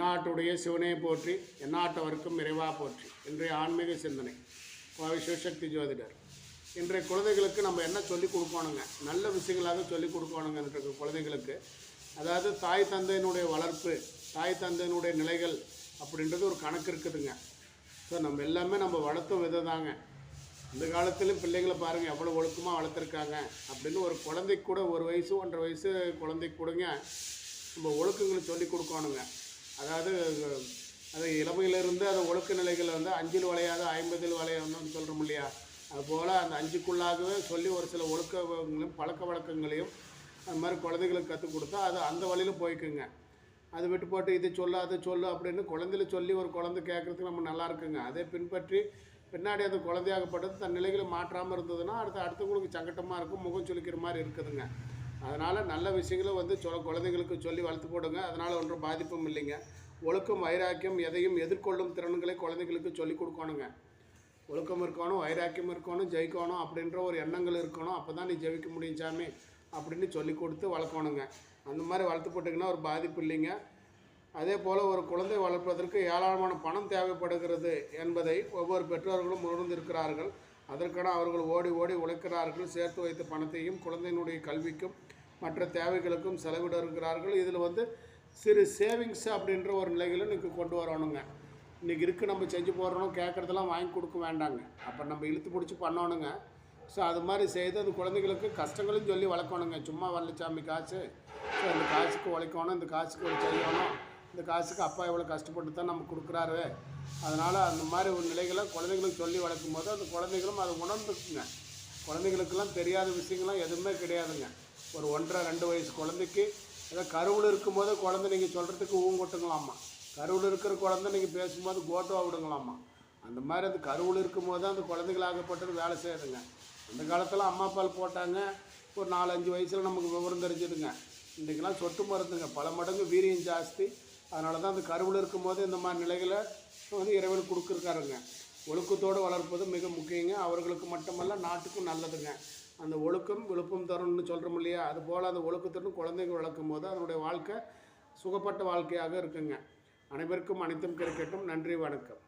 எந்நாட்டுடைய சிவனை போற்றி எந்நாட்டவருக்கும் இறைவா போற்றி. இன்றைய ஆன்மீக சிந்தனை. கோவை சிவசக்தி ஜோதிடர். இன்றைய குழந்தைகளுக்கு நம்ம என்ன சொல்லிக் கொடுக்கணுங்க? நல்ல விஷயங்களாக சொல்லிக் கொடுக்கணுங்க குழந்தைகளுக்கு. அதாவது தாய் தந்தையினுடைய வளர்ப்பு தாய் தந்தையினுடைய நிலைகள் அப்படின்றது ஒரு கணக்கு இருக்குதுங்க. ஸோ நம்ம எல்லாமே நம்ம வளர்த்தும் விதம் தாங்க. இந்த காலத்திலும் பிள்ளைங்களை பாருங்கள் எவ்வளோ ஒழுக்கமாக வளர்த்துருக்காங்க அப்படின்னு ஒரு குழந்தைக்கு கூட ஒரு வயசு ஒன்றரை வயசு குழந்தைக்கு கூடங்க. நம்ம ஒழுக்கங்களை சொல்லி கொடுக்கணுங்க. அதாவது அது இளமையிலிருந்து அந்த ஒழுக்க நிலைகளை வந்து அஞ்சில் வளையாத ஐம்பதில் வளையாதுன்னு சொல்கிறோம் இல்லையா? அதுபோல் அந்த அஞ்சுக்குள்ளாகவே சொல்லி ஒரு சில ஒழுக்கங்களையும் பழக்க வழக்கங்களையும் அது மாதிரி குழந்தைகளுக்கு கற்றுக் கொடுத்தா அது அந்த வழியில் போய்க்குங்க. அது விட்டு போட்டு இது சொல்லு அது சொல்லு அப்படின்னு குழந்தைல சொல்லி ஒரு குழந்தை கேட்குறதுக்கு நம்ம நல்லா இருக்குங்க. அதை பின்பற்றி பின்னாடி அந்த குழந்தையாகப்பட்டது தன் நிலைகளை மாற்றாமல் இருந்ததுன்னா அடுத்து அடுத்தவங்களுக்கு சங்கட்டமாக இருக்கும் முகம் சுளிக்கிற மாதிரி இருக்குதுங்க. அதனால் நல்ல விஷயங்களை வந்து சொ குழந்தைங்களுக்கு சொல்லி வளர்த்து போடுங்க. அதனால் ஒன்றும் பாதிப்பும் இல்லைங்க. ஒழுக்கம் வைராக்கியம் எதையும் எதிர்கொள்ளும் திறன்களை குழந்தைங்களுக்கு சொல்லிக் கொடுக்கணுங்க. ஒழுக்கம் இருக்கணும் வைராக்கியம் இருக்கணும் ஜெயிக்கணும் அப்படின்ற ஒரு எண்ணங்கள் இருக்கணும். அப்போ தான் நீ ஜெயிக்க முடியும் சாமி அப்படின்னு சொல்லி கொடுத்து வளர்க்கணுங்க. அந்த மாதிரி வளர்த்து போட்டிங்கன்னா ஒரு பாதிப்பு இல்லைங்க. அதே போல் ஒரு குழந்தை வளர்ப்பதற்கு ஏராளமான பணம் தேவைப்படுகிறது என்பதை ஒவ்வொரு பெற்றோர்களும் உணர்ந்திருக்கிறார்கள். அதற்கான அவர்கள் ஓடி ஓடி உழைக்கிறார்கள். சேர்த்து வைத்த பணத்தையும் குழந்தையினுடைய கல்விக்கும் மற்ற தேவைகளுக்கும் செலவிட இருக்கிறார்கள் இதில் வந்து சிறு சேவிங்ஸ் அப்படின்ற ஒரு நிலைகளை இன்றைக்கி கொண்டு வரணுங்க. இன்றைக்கி இருக்குது நம்ம செஞ்சு போடுறோம் கேட்குறதெல்லாம் வாங்கி கொடுக்க வேண்டாங்க. அப்போ நம்ம இழுத்து பிடிச்சி பண்ணணுங்க. ஸோ அது மாதிரி செய்து அந்த குழந்தைகளுக்கு கஷ்டங்களும் சொல்லி வளர்க்கணுங்க. சும்மா வரலச்சாமி காசு ஸோ இந்த காசுக்கு உழைக்கணும் இந்த காசுக்கு செய்யணும் இந்த காசுக்கு அப்பா எவ்வளோ கஷ்டப்பட்டு தான் நம்ம கொடுக்குறாரு. அதனால் அந்த மாதிரி ஒரு நிலைகளை குழந்தைங்களுக்கு சொல்லி வளர்க்கும் போது அந்த குழந்தைகளும் அதை உணர்ந்துக்குங்க. குழந்தைங்களுக்கெல்லாம் தெரியாத விஷயங்கள்லாம் எதுவுமே கிடையாதுங்க. ஒரு ஒன்றரை ரெண்டு வயசு குழந்தைக்கு ஏதோ கருவில் இருக்கும்போது குழந்தை நீங்கள் சொல்கிறதுக்கு ஊங்கொட்டுங்களாமா கருவில் இருக்கிற குழந்தை நீங்கள் பேசும்போது கோட்டுவா விடுங்களாம்மா. அந்த மாதிரி அந்த கருவில் இருக்கும்போது தான் அந்த குழந்தைகளாகப்பட்டது வேலை செய்யுதுங்க. அந்த காலத்தில் அம்மா பால் போட்டாங்க. ஒரு நாலஞ்சு வயசில் நமக்கு விவரம் தெரிஞ்சுதுங்க. இன்றைக்கெல்லாம் சொட்டு மருந்துங்க. பல மடங்கு வீரியம் ஜாஸ்தி. அதனால தான் அந்த கருவில் இருக்கும்போது இந்த மாதிரி நிலைகளை வந்து இறைவன் கொடுக்குறாருங்க ஒழுக்கத்தோடு வளர்ப்பது மிக முக்கியங்க. அவர்களுக்கு மட்டுமல்ல நாட்டுக்கும் நல்லதுங்க. அந்த ஒழுக்கம் விழுப்பம் தரும்னு சொல்கிறோம் இல்லையா? அது போல் அந்த ஒழுக்கத்துடன் குழந்தைங்க வளர்க்கும் போது அதனுடைய வாழ்க்கை சுகப்பட்ட வாழ்க்கையாக இருக்குங்க. அனைவருக்கும் அனைத்தும் கிடைக்கட்டும். நன்றி வணக்கம்.